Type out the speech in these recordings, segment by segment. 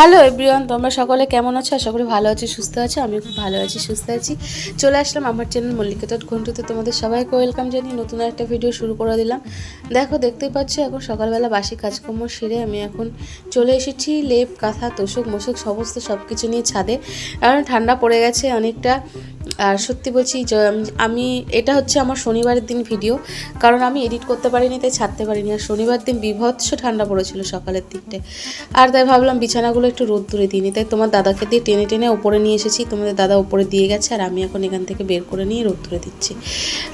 Hello everyone তোমরা সকলে কেমন আছো? আশা করি ভালো আছি, সুস্থ আছো। আমি খুব ভালো আছি, সুস্থ আছি। চলে আসলাম আমার চ্যানেল মল্লিকা ডট ঘন্টুতে। তোমাদের সবাইকে ওয়েলকাম জানিয়ে নতুন একটা ভিডিও শুরু করে দিলাম। দেখো, দেখতেই পাচ্ছ, এখন সকালবেলা বাসি কাজকর্ম সেরে আমি এখন চলে এসেছি। লেপ, কাঁথা, তোষক, মোষক, সমস্ত সব কিছু নিয়ে ছাদে। কারণ ঠান্ডা পড়ে গেছে অনেকটা। আর সত্যি বলছি আমি এটা হচ্ছে আমার শনিবারের দিন ভিডিও কারণ আমি এডিট করতে পারিনি, তাই ছাড়তে পারিনি। আর শনিবার দিন বিভৎস ঠান্ডা পড়েছিল সকালের দিকটা আর তাই ভাবলাম বিছানাগুলো একটু রোদ দূরে দিইনি তাই তোমার দাদাকে দিয়ে টেনে টেনে ওপরে নিয়ে এসেছি। তোমাদের দাদা ওপরে দিয়ে গেছে, আর আমি এখন এখান থেকে বের করে নিয়ে রোদ দূরে দিচ্ছি।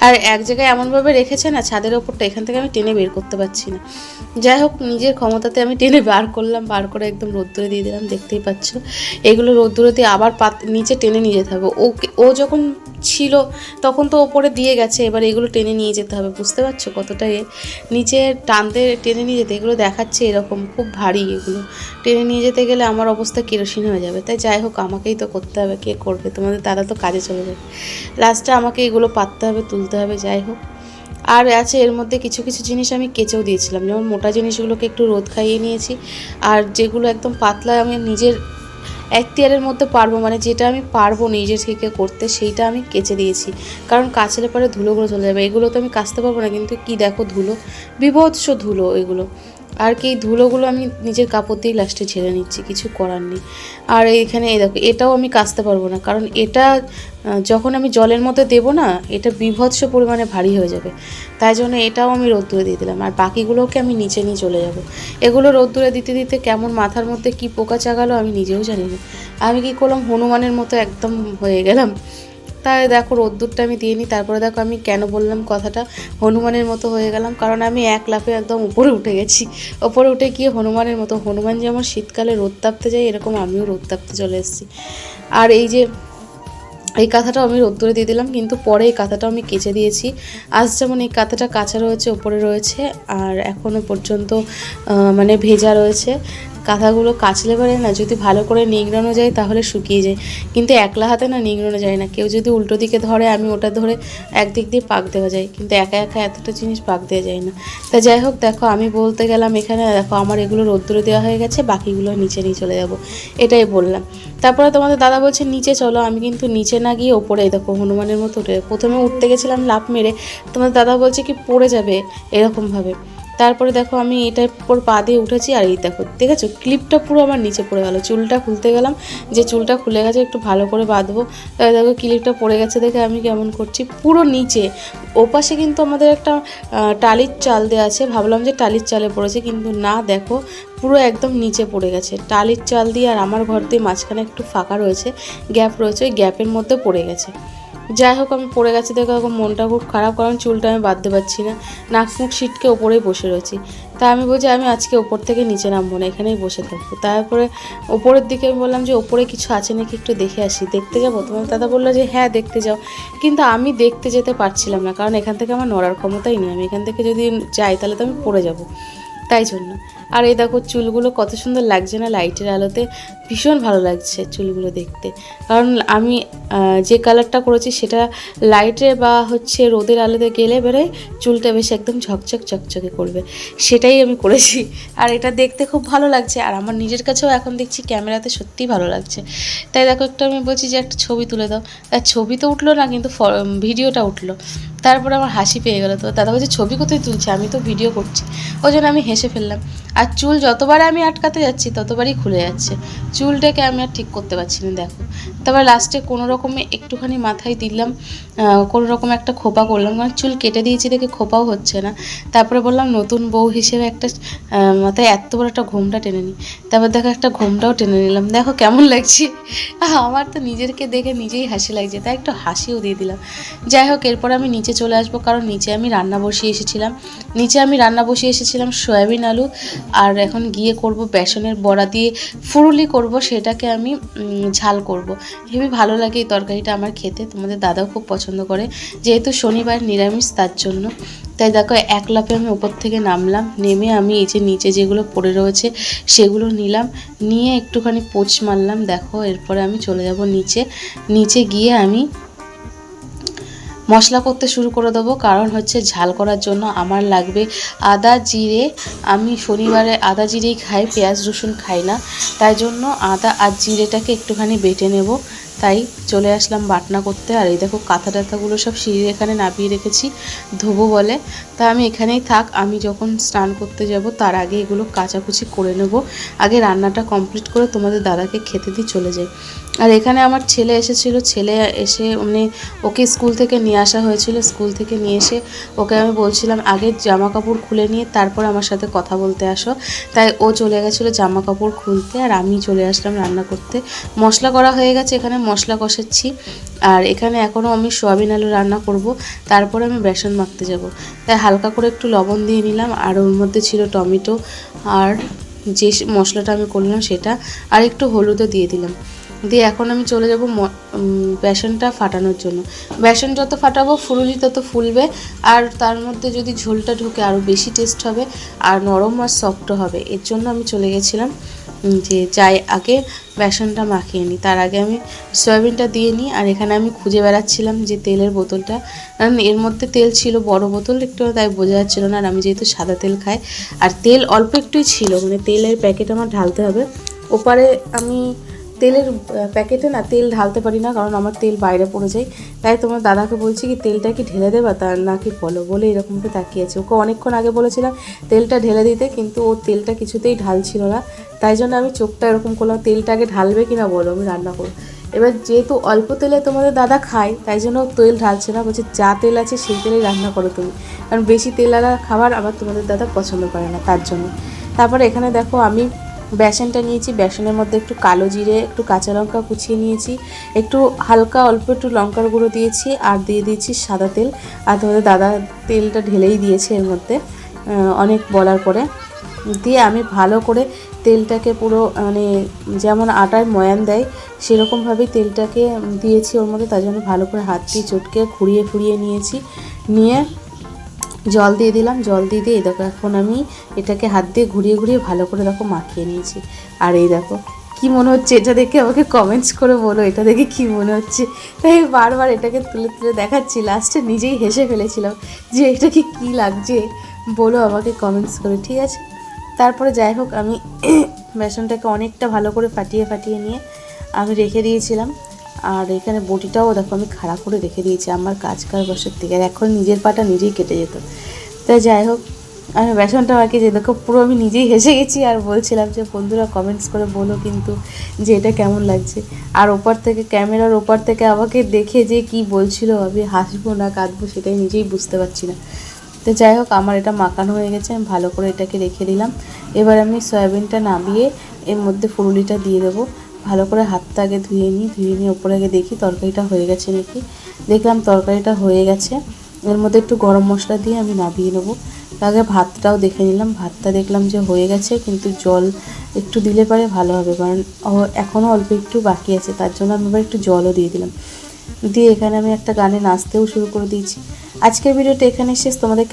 আর এক জায়গায় এমনভাবে রেখেছে না, ছাদের ওপরটা এখান থেকে আমি টেনে বের করতে পারছি না। যাই হোক, নিজের ক্ষমতাতে আমি টেনে বার করলাম, বার করে একদম রোদ্দুরে দিয়ে দিলাম, দেখতেই পাচ্ছ। এগুলো রোদ্দুরে দিয়ে আবার পাত, নিচে টেনে নিয়ে যেতে হবে। ওকে, ও যখন ছিল, তখন তো ওপরে দিয়ে গেছে, এবার এগুলো টেনে নিয়ে যেতে হবে, বুঝতে পারছ কতটা এ? নিচে টানতে, টেনে নিয়ে যেতে, এগুলো দেখাচ্ছে এরকম, খুব ভারী এগুলো। টেনে নিয়ে যেতে গেলে আমার অবস্থা কেরোসিন হয়ে যাবে, তাই যাই হোক, আমাকেই তো করতে হবে, কে করবে? তোমাদের দাদা তো কাজে চলে যাবে। লাস্টে আমাকে এগুলো পাততে হবে, তুলতে হবে, যাই হোক। আর আছে, এর মধ্যে কিছু কিছু জিনিস আমি কেচেও দিয়েছিলাম, যেমন মোটা জিনিসগুলোকে একটু রোদ খাইয়ে নিয়েছি, আর যেগুলো একদম পাতলা, আমি নিজের এখতিয়ারের মধ্যে পারব মানে যেটা আমি পারব নিজে থেকে করতে, সেইটা আমি কেচে দিয়েছি। কারণ কাচলে পরে ধুলোগুলো চলে যাবে। এগুলো তো আমি কাচতে পারব না, কিন্তু কি দেখো ধুলো? বিভৎস ধুলো এগুলো। আর কি ধুলোগুলো আমি নিজের কাপড় দিয়ে লাস্টে ছেড়ে নিচ্ছি, কিছু করার নেই। আর এইখানে এই দেখো, এটাও আমি কাচতে পারব না, কারণ এটা যখন আমি জলের মধ্যে দেবো না, এটা বিভৎস পরিমাণে ভারী হয়ে যাবে। তাই জন্য এটাও আমি রোদ্দুরে দিয়ে দিলাম, আর বাকিগুলোকে আমি নিচে নিয়ে চলে যাব। এগুলো রোদ্দুরে দিতে দিতে কেমন মাথার মধ্যে কি পোকা চাগালো আমি নিজেও জানি না। আমি কি করলাম, হনুমানের মতো একদম হয়ে গেলাম। তাই দেখো রোদ্দুরটা আমি দিয়ে নিই তারপরে দেখো আমি কেন বললাম কথাটা? হনুমানের মতো হয়ে গেলাম, কারণ আমি এক লাফে একদম উপরে উঠে গেছি। ওপরে উঠে গিয়ে হনুমানের মতো, হনুমান যেমন শীতকালে রোদ তাপতে যায়, এরকম আমিও রোদ তাপতে চলে এসেছি। আর এই যে, এই কাঁথাটাও আমি রোদ্দুরে দিয়ে দিলাম, কিন্তু পরে এই কাঁথাটাও আমি কেচে দিয়েছি। আজ যেমন এই কাঁথাটা কাঁচা রয়েছে ওপরে রয়েছে, আর এখনও পর্যন্ত মানে ভেজা রয়েছে। কাঁথাগুলো কাচলে পারে না যদি ভালো করে নিংড়ানো যায় তাহলে শুকিয়ে যায়। কিন্তু একলা হাতে না নিংড়ানো যায় না। কেউ যদি উল্টো দিকে ধরে, আমি ওটা ধরে একদিক দিয়ে পাক দেওয়া যায়। কিন্তু একা একা এতটা জিনিস পাক দেওয়া যায় না। তা যাই হোক, দেখো আমি বলতে গেলাম এখানে, দেখো আমার এগুলো রোদ্দুরে দেওয়া হয়ে গেছে, বাকিগুলো নিচে নিয়ে চলে যাব। এটাই বললাম। তারপরে তোমাদের দাদা বলছে, নিচে চলো, আমি কিন্তু নিচে না গিয়ে ওপরে দেখো হনুমানের মতো উঠে প্রথমে উঠতে গেছিলাম লাফ মেরে। তোমাদের দাদা বলছে কি, পড়ে যাবে, এরকমভাবে। তারপরে দেখো আমি এটার উপর পা দিয়ে উঠেছি আর এই দেখো, দেখেছ? ক্লিপটা পুরো আমার নিচে পড়ে গেল, চুলটা খুলতে গেলাম, যে চুলটা খুলে গেছে একটু ভালো করে বাঁধবো। তাই দেখো ক্লিপটা পড়ে গেছে দেখে আমি কেমন করছি, পুরো নিচে। ওপাশে কিন্তু আমাদের একটা টালির চাল দেওয়া আছে, ভাবলাম যে টালির চালে পড়েছে, কিন্তু না দেখো, পুরো একদম নিচে পড়ে গেছে। টালির চাল দিয়ে আর আমার ঘর দিয়ে মাঝখানে একটু ফাঁকা রয়েছে, গ্যাপ রয়েছে, ওই গ্যাপের মধ্যে পড়ে গেছে। যাই হোক, আমি পড়ে গেছি দেখে মনটা খুব খারাপ, কারণ চুলটা আমি বাঁধতে পারছি না। নাক মুখ সিটকে ওপরেই বসে রয়েছি। তা আমি বলছি, আমি আজকে ওপর থেকে নিচে নামবো না, এখানেই বসে থাকব। তারপরে ওপরের দিকে আমি বললাম যে, ওপরে কিছু আছে নাকি একটু দেখে আসি। দেখতে যাব? তোমার দাদা বলল যে হ্যাঁ দেখতে যাও। কিন্তু আমি দেখতে যেতে পারছিলাম না, কারণ এখান থেকে আমার নড়ার ক্ষমতাই নেই। আমি এখান থেকে যদি যাই, তাহলে তো আমি পড়ে যাব। তাই জন্য। আর এই দেখো চুলগুলো কত সুন্দর লাগছে না লাইটের আলোতে। ভীষণ ভালো লাগছে চুলগুলো দেখতে। কারণ আমি যে কালারটা করেছি সেটা লাইটে বা হচ্ছে রোদের আলোতে গেলে বেরে চুলটা বেশ একদম ঝকঝক চকচকে করবে। সেটাই আমি করেছি। আর এটা দেখতে খুব ভালো লাগছে। আর আমার নিজের কাছেও এখন দেখছি ক্যামেরাতে সত্যিই ভালো লাগছে। তাই দেখো একটা আমি বলছি যে একটা ছবি তুলে দাও। তার ছবি তো উঠল না, কিন্তু ভিডিওটা উঠল। তারপরে আমার হাসি পেয়ে গেলো। তো দাদা বলছে, ছবি কোথায় তুলছে? আমি তো ভিডিও করছি। ওই জন্য আমি হেসে ফেললাম। আর চুল যতবার আমি আটকাতে যাচ্ছি, ততবারই খুলে যাচ্ছে। চুলটাকে আমি আর ঠিক করতে পারছি না, দেখো। তারপর লাস্টে কোনো রকমে একটুখানি মাথায় দিলাম কোনো রকম একটা খোপা করলাম কারণ চুল কেটে দিয়েছি দেখে খোপাও হচ্ছে না। তারপরে বললাম নতুন বউ হিসেবে একটা মাথায় এত বড় একটা ঘোমটা টেনে নিই তারপর দেখো একটা ঘোমটাও টেনে নিলাম। দেখো কেমন লাগছে। আমার তো নিজেরকে দেখে নিজেই হাসি লাগছে, তাই একটু হাসিও দিয়ে দিলাম। যাই হোক, এরপর আমি নিচে চলে আসব, কারণ নিচে আমি রান্না বসিয়ে এসেছিলাম। নিচে আমি রান্না বসিয়ে এসেছিলাম সয়াবিন আলু, আর এখন গিয়ে করব বেসনের বড়া দিয়ে ফুরুলি করব, সেটাকে আমি ঝাল করব। হেবি ভালো লাগে এই তরকারিটা আমার খেতে, তোমাদের দাদাও খুব পছন্দ করে। যেহেতু শনিবার নিরামিষ, তার জন্য। তাই দেখো, এক লাফে আমি ওপর থেকে নামলাম, নেমে আমি এই যে নিচে যেগুলো পড়ে রয়েছে, সেগুলো নিলাম। নিয়ে একটুখানি পোচ মারলাম, দেখো, এরপরে আমি চলে যাব নিচে। নিচে গিয়ে আমি মশলা করতে শুরু করে দেবো। কারণ হচ্ছে ঝাল করার জন্য আমার লাগবে আদা জিরে। আমি শনিবারে আদা জিরেই খাই, পেঁয়াজ রসুন খাই না। তাই জন্য আদা আর জিরেটাকে একটুখানি বেটে নেব। তাই চলে আসলাম বাটনা করতে। আর এই দেখো কাঁথা টাথাগুলো সব সিঁড়ির এখানে নামিয়ে রেখেছি, ধোবো বলে। তা আমি এখানেই থাক, আমি যখন স্নান করতে যাব, তার আগে এগুলো কাচাকুচি করে নেব। আগে রান্নাটা কমপ্লিট করে তোমাদের দাদাকে খেতে দিয়ে চলে যাই। আর এখানে আমার ছেলে এসেছিল, ছেলে এসে মানে ওকে স্কুল থেকে নিয়ে আসা হয়েছিল, স্কুল থেকে নিয়ে এসে ওকে আমি বলছিলাম, আগে জামা কাপড় খুলে নিয়ে তারপর আমার সাথে কথা বলতে আসো। তাই ও চলে গেছিল জামা কাপড় খুলতে, আর আমি চলে আসলাম রান্না করতে। মশলা করা হয়ে গেছে এখানে মশলা কষাচ্ছি। আর এখানে এখনও আমি সোয়াবিন আলু রান্না করব। তারপরে আমি বেসন মাখতে যাব। তাই হালকা করে একটু লবণ দিয়ে নিলাম। আর ওর মধ্যে ছিল টমেটো। আর যে মশলাটা আমি করলাম সেটা। আর একটু হলুদও দিয়ে দিলাম। দিয়ে এখন আমি চলে যাব বেসনটা ফাটানোর জন্য। বেসন যত ফাটাবো, ফুলুলি তত ফুলবে। আর তার মধ্যে যদি ঝোলটা ঢুকে আরও বেশি টেস্ট হবে, আর নরম আর সফটও হবে, এর জন্য আমি চলে গেছিলাম যে যাই আগে বেসনটা মাখিয়ে নিই। তার আগে আমি সয়াবিনটা দিয়ে নিই আর এখানে আমি খুঁজে বেড়াচ্ছিলাম যে তেলের বোতলটা। কারণ এর মধ্যে তেল ছিল বড় বোতল, একটু তাই বোঝা যাচ্ছিল না আর আমি যেহেতু সাদা তেল খাই। আর তেল অল্প একটুই ছিল মানে তেলের প্যাকেট আমার ঢালতে হবে। ওপারে আমি তেলের প্যাকেটে না তেল ঢালতে পারি না, কারণ আমার তেল বাইরে পড়ে যায়। তাই তোমার দাদাকে বলছি কি, তেলটা কি ঢেলে দেবা? তার নাকি বলো, বলে এরকম করে তাকিয়েছে ওকে অনেকক্ষণ আগে বলেছিলাম, তেলটা ঢেলে দিতে। কিন্তু ও তেলটা কিছুতেই ঢালছিল না। তাই জন্য আমি চোখটা এরকম করলাম, তেলটা আগে ঢালবে কি না বলো? আমি রান্না করব এবার যেহেতু অল্প তেলে তোমাদের দাদা খায়, তাই জন্য তেল ঢালছে না। বলছে, যা তেল আছে সেই তেলেই রান্না করো তুমি। কারণ বেশি তেল তেলালা খাবার আবার তোমাদের দাদা পছন্দ করে না তার জন্য। তারপরে এখানে দেখো আমি বেসনটা নিয়েছি, বেসনের মধ্যে একটু কালো জিরে, একটু কাঁচা লঙ্কা কুচিয়ে নিয়েছি, একটু হালকা অল্প একটু লঙ্কার গুঁড়ো দিয়েছি আর দিয়ে দিয়েছি সাদা তেল। আর তোমাদের দাদা তেলটা ঢেলেই দিয়েছে এর মধ্যে অনেক বলার পরে। দিয়ে আমি ভালো করে তেলটাকে পুরো মানে যেমন আটার ময়ান দেয় সেরকমভাবেই তেলটাকে দিয়েছি ওর মধ্যে, তার জন্য ভালো করে হাত দিয়ে চটকে খুঁড়িয়ে খুঁড়িয়ে নিয়েছি। নিয়ে জল দিয়ে দিলাম, জল দিয়ে দিয়ে দেখো এখন আমি এটাকে হাত দিয়ে ঘুরিয়ে ঘুরিয়ে ভালো করে দেখো মাখিয়ে নিয়েছি। আর এই দেখো, কি মনে হচ্ছে এটা দেখে আমাকে কমেন্টস করে বলো, এটা দেখে কি মনে হচ্ছে? তাই বারবার এটাকে তুলে তুলে দেখাচ্ছি লাস্টে নিজেই হেসে ফেলেছিলাম যে এটাকে কি লাগছে, বলো আমাকে কমেন্টস করে, ঠিক আছে? তারপরে যাই হোক, আমি বেসনটাকে অনেকটা ভালো করে ফাটিয়ে ফাটিয়ে নিয়ে আমি রেখে দিয়েছিলাম। আর এখানে বটিটাও দেখো আমি খাড়া করে রেখে দিয়েছি, আমার কাজ কার বসের থেকে। আর এখন নিজের পাটা নিজেই কেটে যেত। তাই যাই হোক আমি বেসনটা কি যে দেখো, পুরো আমি নিজেই হেসে গেছি আর বলছিলাম যে বন্ধুরা কমেন্টস করে বলো কিন্তু যে এটা কেমন লাগছে। আর ওপার থেকে, ক্যামেরার ওপার থেকে আমাকে দেখে যে কি বলছিল, আমি হাসবো না কাঁদবো সেটাই নিজেই বুঝতে পারছি না। তো যাই হোক, আমার এটা মাখানো হয়ে গেছে, আমি ভালো করে এটাকে রেখে দিলাম। এবার আমি সয়াবিনটা নামিয়ে এর মধ্যে ফুরুলিটা দিয়ে দেবো। করে হাতটা আগে ধুয়ে নিই, ধুয়ে নিয়ে ওপরে আগে দেখি তরকারিটা হয়ে গেছে নাকি। দেখলাম তরকারিটা হয়ে গেছে। এর মধ্যে একটু গরম মশলা দিয়ে আমি নামিয়ে নেব। আগে ভাতটাও দেখে নিলাম, ভাতটা দেখলাম যে হয়ে গেছে, কিন্তু জল একটু দিলে পারে ভালো হবে, কারণ এখনও অল্প একটু বাকি আছে, তার জন্য আমি এবার একটু জলও দিয়ে দিলাম। দিয়ে এখানে আমি একটা গানে নাচতেও শুরু করে দিয়েছি। আজকের ভিডিওটা এখানে শেষ, তোমাদের